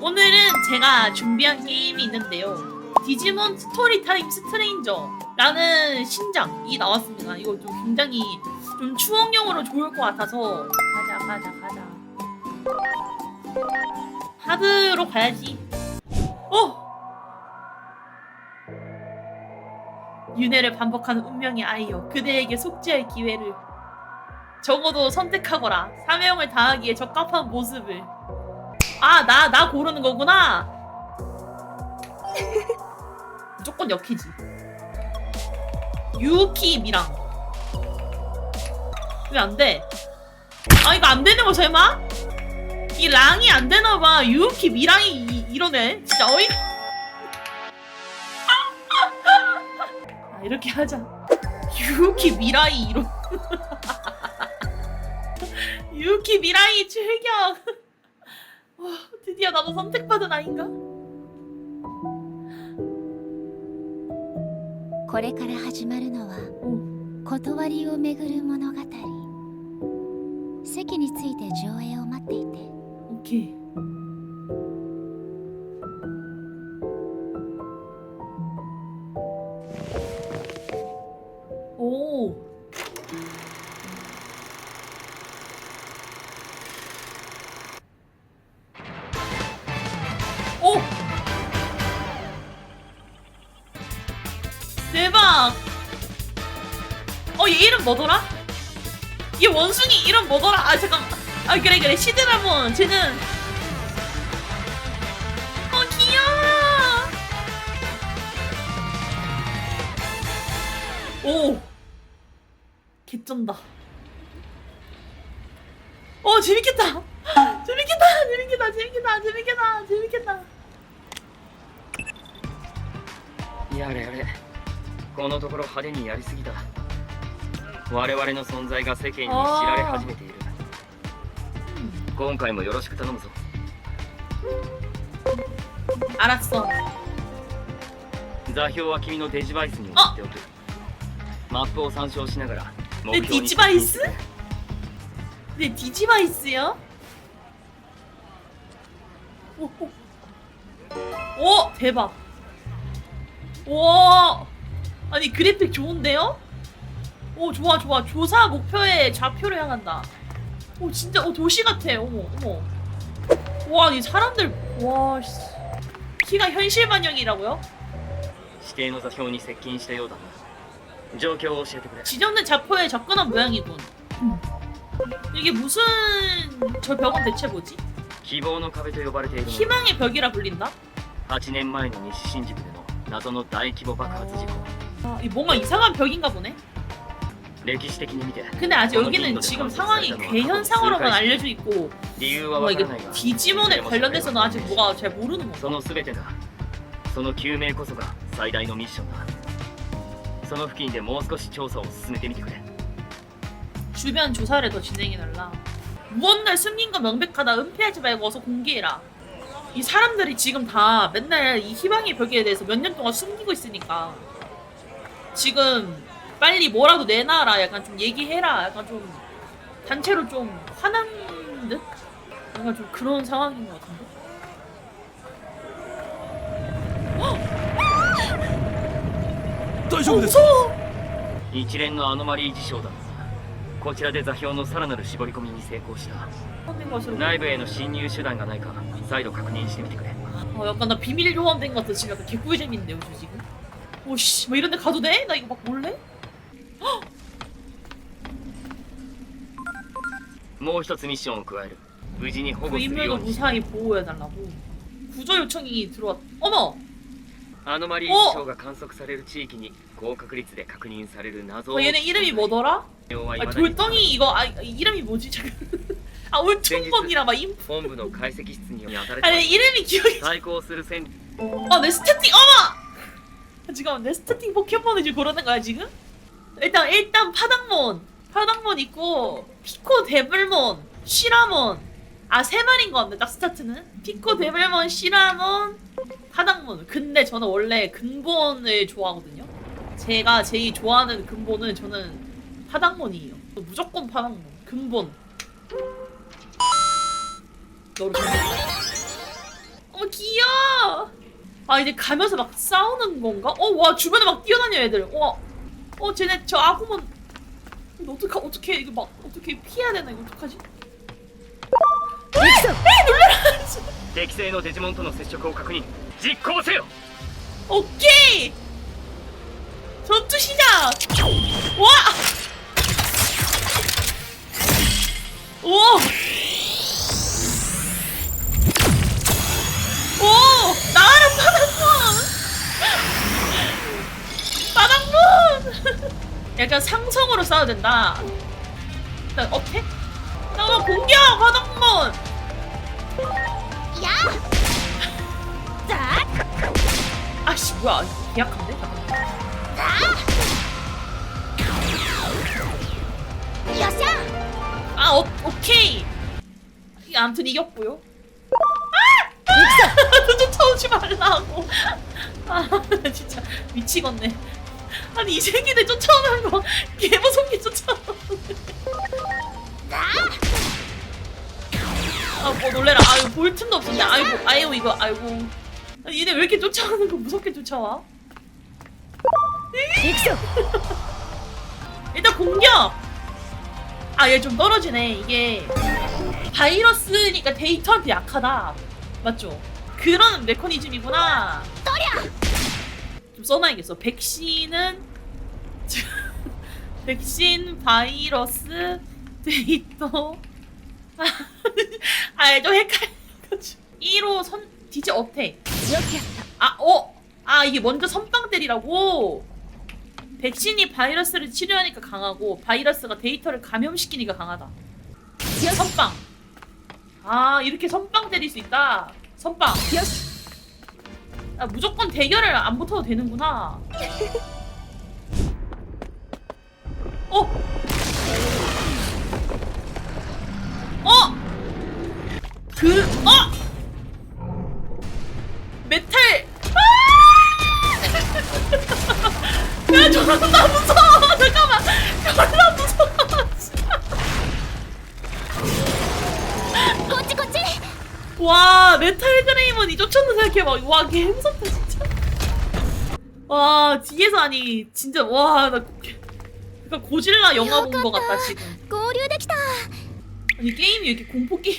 오늘은 제가 준비한 게임이 있는데요. 디지몬 스토리 타임 스트레인저라는 신작이 나왔습니다. 이거 좀 굉장히 좀 추억용으로 좋을 것 같아서 가자 가자 가자. 하드로 가야지. 어! 윤회를 반복하는 운명의 아이여 그대에게 속죄할 기회를 적어도 선택하거라 사명을 다하기에 적합한 모습을 아 나 나 고르는 거구나. 무조건 역히지. 유키 미랑. 왜 안 돼? 아 이거 안 되는 거 설마? 이 랑이 안 되나 봐. 유키 미랑이 이, 이러네. 진짜 어이. 아 이렇게 하자. 유키 미라이 이러 유키 미라이 출격 와 드디어 나도 선택받은 아인가? これから始まるのは 오 断りをめぐる物語席について上映を待っていて 오케이 뭐더라? 얘 원숭이 이름 뭐더라? 아, 잠깐만. 아, 그래, 그래. 시드라몬. 쟤는. 어, 귀여워! 오! 개쩐다. 어, 재밌겠다! 재밌겠다! 재밌겠다! 재밌겠다! 재밌겠다! 재밌겠다! やれやれこのところ派手にやりすぎだ 我々の存在が世間に知られ始めている今回もよろしく頼むぞ 알았어. 座標は君のデジバイスに送っておくマップを参照しながら目標にデジバイス 네, 디지바이스요? 오, 오. 오, 대박. 오, 아니 그래픽 좋은데요? 오, 좋아, 좋아. 조사 목표의 좌표를 향한다. 오, 진짜, 오, 도시 같아. 어머, 어머. 와, 이 사람들, 와, 씨. 키가 현실 반영이라고요? 指定の座標に接近したようだな状況を教えてくれ 지정된 좌표에 접근한 모양이군. 이게 무슨 저 벽은 대체 뭐지? 希望の壁と呼ばれているのは 희망의 벽이라 불린다? 8年前の西新宿での謎の大規模爆発事故 아, 이 뭔가 이상한 벽인가 보네. 歴史的に見て 근데 아직 여기는 지금 상황이 괴현상으로만 알려져 있고 理由は 뭐 わ 이게 からないが 디지몬에 관련돼서는 아직 뭐가 잘 모르는 そ 건가? の全てだその究明こそが最大のミッションだその付近でもう少し調査を進めてみてくれ 주변 조사를 더 진행해달라. 무언가를 숨긴 건 명백하다. 은폐하지 말고 어서 공개해라. 이 사람들이 지금 다 맨날 이 희망의 벽에 대해서 몇 년 동안 숨기고 있으니까 지금 빨리 뭐라도 내놔라. 약간 좀 얘기해라. 약간 좀 단체로 좀 화난 듯? 약간 좀 그런 상황인 것 같은데. 大丈夫です 무서워. 一連のアノマリー事象だこちらで座標のさらなる絞り込みに成功した 된 것으로. 内部への侵入手段がないか再度確認してみてくれ 어, 약간 나 비밀 요원된 것 같아. 지금 약간 개꿀 재밌는데요, 저 지금. 오씨, 뭐 이런 데 가도 돼? 나 이거 막 몰래? もう一つミッションを加える無事に保護 그 するよ 인물도 うにし 무사히 보호해달라고. 구조 요청이 들어왔. 어머! アノマリー事象が観測される地域に高確率で確認される謎 어, 얘네 이름이 뭐더라? は 아, 돌덩이 이거 아 이름이 뭐지 잠깐. 아 울퉁번이라 막 임. 本部の解析室に当たれ 아니 이름이 기억이. 対抗する戦 아내 스태팅 어머. 지금 내 스태팅 포켓몬을 지금 고르는 거야 지금? 일단 일단 파당몬, 파당몬 있고 피코 데블몬, 시라몬. 아 세 마리인 것 같네 딱 스타트는 피코 데블몬, 시라몬, 파당몬. 근데 저는 원래 근본을 좋아하거든요. 제가 제일 좋아하는 근본은 저는 파당몬이에요. 무조건 파당몬. 근본. 너를 좋아해. 아 이제 가면서 막 싸우는 건가? 어와 주변에 막 뛰어다녀 애들. 와. 어 쟤네 저 아구몬. 이거 어떻게 어떻게 이거 막 어떻게 피해야 되나 이거 어떡하지? 敵性のデジモンとの接触を確認実行せよ 오케이. 전투 시작. 와. 오. 오 약간 상성으로 싸워야 된다. 일단 어택. 잠깐만 공격 바닥문. 야! 자! 아씨 뭐야? 잠깐만. 여샤! 아, 오, 오케이. 이 아무튼 이겼고요. 아! 너 쫓아오지 말라고. 아, 나 진짜 미치겠네. 아니 이 새끼들 쫓아오는 거 개무섭게 쫓아오는데. 아, 뭐 놀래라. 아유, 볼 틈도 없었네. 아이고, 아이고 이거, 아이고. 아니, 얘네 왜 이렇게 쫓아오는 거 무섭게 쫓아와? 일단 공격. 아, 얘 좀 떨어지네. 이게 바이러스니까 데이터한테 약하다. 맞죠? 그런 메커니즘이구나. 좀 써놔야겠어. 백신은 백신, 바이러스, 데이터. 아, 좀 헷갈려가지고. 1호 선 디지 어택. 아, 어? 아, 이게 먼저 선빵 때리라고? 백신이 바이러스를 치료하니까 강하고 바이러스가 데이터를 감염시키니까 강하다. 선빵. 아 이렇게 선빵 때릴 수 있다. 선빵. 아, 무조건 대결을 안 붙어도 되는구나. 어? 어? 그, 어? 메탈! 아! 야, 존나 무서워! 잠깐만! 존나 무서워! 꼬치, 꼬치! 와, 메탈 그레이먼 이조쳤는 생각해봐. 와, 걔 행섭다, 진짜. 와, 뒤에서 아니, 진짜, 와, 나 약간 고질라 영화 본 거 같다 지금 合流できた 아니 게임이 왜 이렇게 공포 게임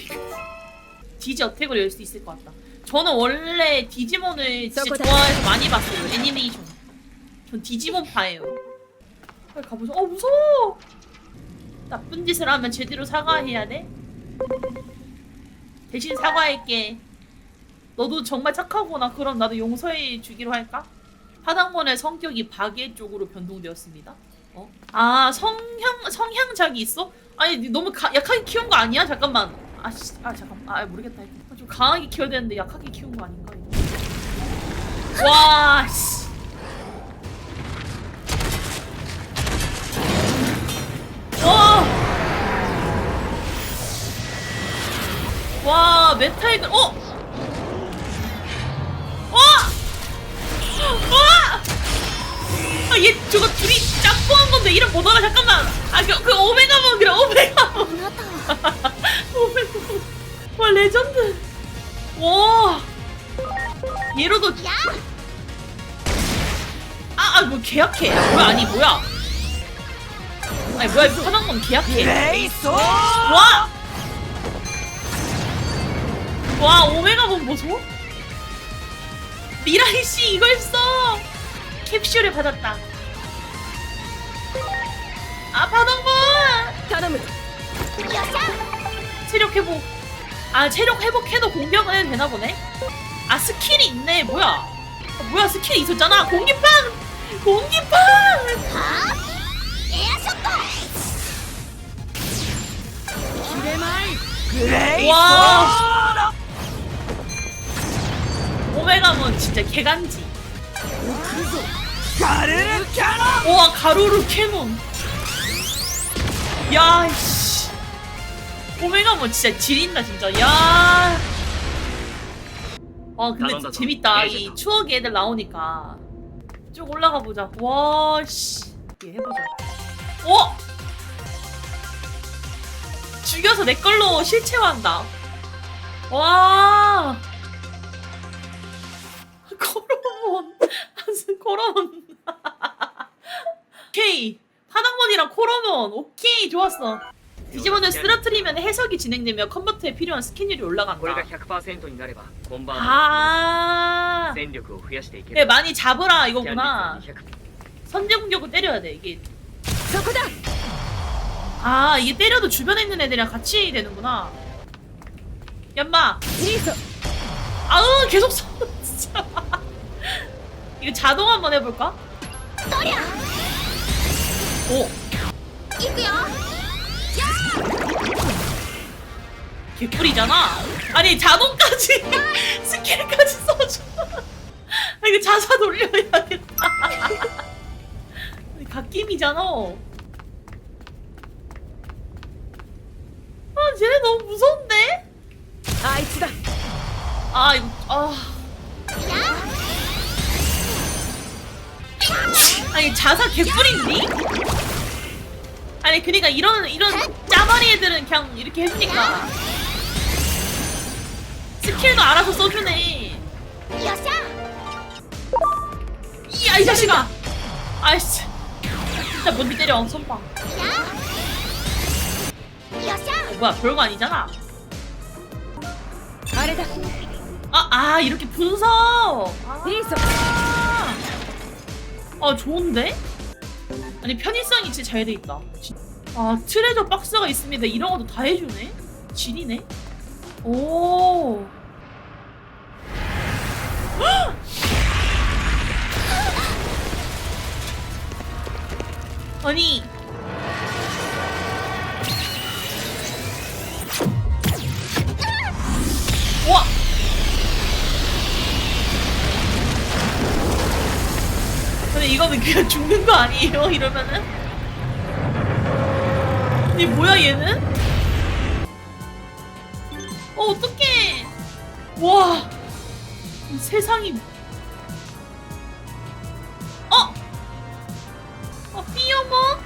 디지 어택으로 열 수 있을 것 같다 저는 원래 디지몬을 진짜 저거다. 좋아해서 많이 봤어요 애니메이션 전 디지몬 파예요 빨리 가보자 어 무서워 나쁜 짓을 하면 제대로 사과해야 돼? 대신 사과할게 너도 정말 착하구나 그럼 나도 용서해 주기로 할까? 하당몬의 성격이 박애 쪽으로 변동되었습니다 어? 아 성향 성향작이 있어? 아니 니 너무 가, 약하게 키운 거 아니야? 잠깐만 아씨 아 잠깐 아 모르겠다 아, 좀 강하게 키워야 되는데 약하게 키운 거 아닌가 와 씨. 와. 와 메탈 그 어? 와! 와! 아, 얘 저거 둘이 뽀뽀한 건데 이름 못 알아. 잠깐만. 아그 그 오메가몬 그래 오메가몬 오메가몬 와 레전드. 와. 얘로도 아아뭐 계약해. 뭐야 아니 뭐야? 아니 뭐야 이거 화난 건 계약해. 와! 와 오메가몬 보소? 미라이씨 이걸 써! 캡슐을 받았다. 체력 회복 아 체력 회복해도 공격은 되나 보네? 아 스킬이 있네. 뭐야? 아, 뭐야? 스킬이 있었잖아. 공기팡 공기팡 와! 오메가몬 진짜 개간지. 가르르 캐논! 와 가루루 캐논 야이씨. 꼬매가뭐 진짜 지린다 진짜. 야. 와 근데 나간다, 재밌다. 이 추억이 애들 나오니까. 쭉 올라가 보자. 와씨. 얘 해보자. 어? 죽여서 내 걸로 실체화한다. 와. 코로몬 무슨 코로몬 오케이. 파당몬이랑 코로몬. 오케이. 좋았어. 디지몬을 쓰러뜨리면 해석이 진행되며 컨버트에 필요한 스캔율이 これが 올라간다. 100%になればボンバー 아, の戦力を増やしていけ 네 る 많이 잡으라 キャンディ 이거구나. ーズは200 선제 공격을 때려야 돼 이게. そこだ 아 이게 때려도 주변에 있는 애들이랑 같이 되는구나. 얌마. リーソ 아우 계속 서 진짜. 이거 자동 한번 해볼까? とりゃ 오 行くよ 개뿔이잖아. 아니 자동까지 스킬까지 써줘. 아니 자사 돌려야겠다. 갓김이잖아. 아쟤 너무 무서운데? 아이츠다. 아 아, 아. 아니 자사 개꿀인니? 아니 그니까 이런 이런 짜바리 애들은 그냥 이렇게 해주니까. 스킬도 알아서 써주네 よっしゃ 이야 이 자식아 아이씨 진짜 뭔데 때려 손빵 어, よっしゃ 뭐야 별거 아니잖아 あれだ 아, 아 이렇게 분석 아, リーソ 아 좋은데? 아니 편의성이 진짜 잘 돼 있다. 진- 아 트레저 박스가 있습니다. 이런 것도 다 해주네. 진이네. 오. 헉! 아니. 와. 근데 이거는 그냥 죽는 거 아니에요? 이러면은? 얘 뭐야 얘는? 어 어떡해 와이 세상이 어? 어 피어몬?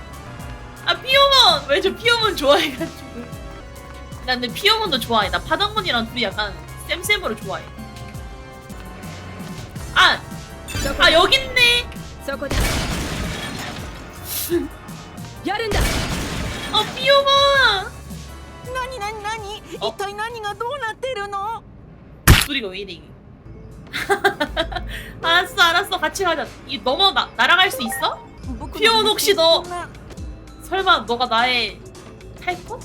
아 피어몬 왜 저 피어몬 좋아해가지고 나 근데 피어몬도 좋아해 나 파당몬이랑 둘이 약간 쌤쌤으로 좋아해 아! そこ 아 여기 있네 そこだやるんだ 어 피어몬 何何何あ一体何がどうなってるの 소리가 왜 이래 이게 알았어 알았어. 같이 가자. 이 넘어 나, 날아갈 수 있어? 피온 혹시 너 설마 너가 나의 탈것?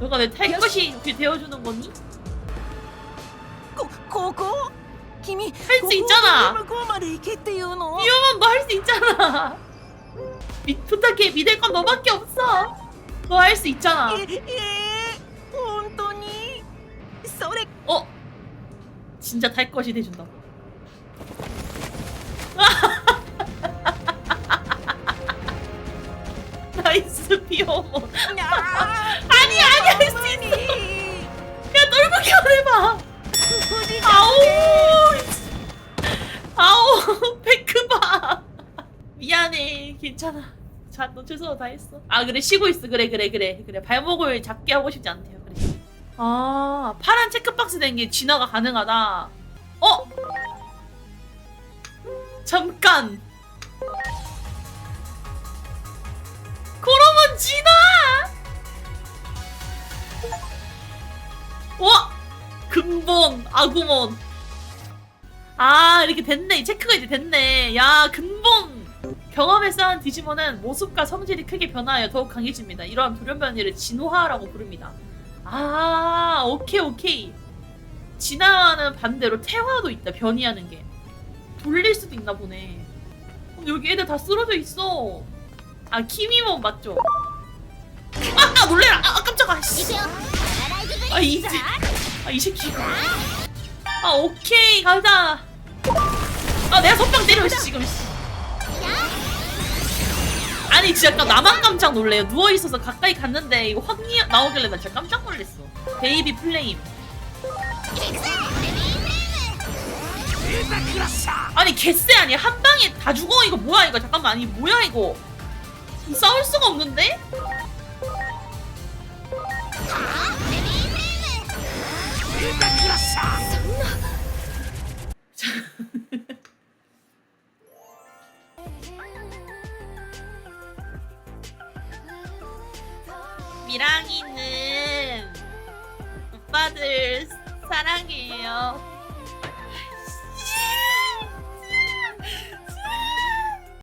너가 내 탈것이 이렇게 되어주는 거니? 고고 김이 할수 있잖아. 위험한 너 할 수 있잖아. 미, 부탁해. 믿을 건 너밖에 없어. 너 할 수 있잖아. 예, 예. 진짜 탈 것이 돼준다. 나이스 비어머. 아니 아니 할수 있어. 야 똘보기 해봐. 아오. 아오 백크바. 미안해 괜찮아. 잔너 최선을 다했어. 아 그래 쉬고 있어 그래 그래 그래 그래 발목을 작게 하고 싶지 않대요. 아 파란 체크박스 된 게 진화가 가능하다. 어? 잠깐. 그러면 진화! 와 근본 아구몬 아 이렇게 됐네. 체크가 이제 됐네. 야 근본 경험에 쌓은 디지몬은 모습과 성질이 크게 변하여 더욱 강해집니다. 이러한 돌연변이를 진화라고 부릅니다 아 오케이 오케이. 진화와는 반대로 태화도 있다 변이하는 게. 돌릴 수도 있나 보네. 그럼 여기 애들 다 쓰러져 있어. 아 키미몬 맞죠? 아, 아 놀래라! 아, 아 깜짝아 아 이제 아이 새끼. 아 오케이 가자 아 내가 선빵 때려 지금 씨. 아니, 진짜 약간 나만 깜짝 놀래요. 누워 있어서 가까이 갔는데, 이거 확 니- 나오길래 나 진짜 깜짝 놀랐어. 베이비 플레임. 아니, 개쎄 아니야. 한 방에 다 죽어. 이거 뭐야, 이거. 잠깐만. 아니, 뭐야, 이거. 싸울 수가 없는데? 미랑이는 오빠들 사랑해요.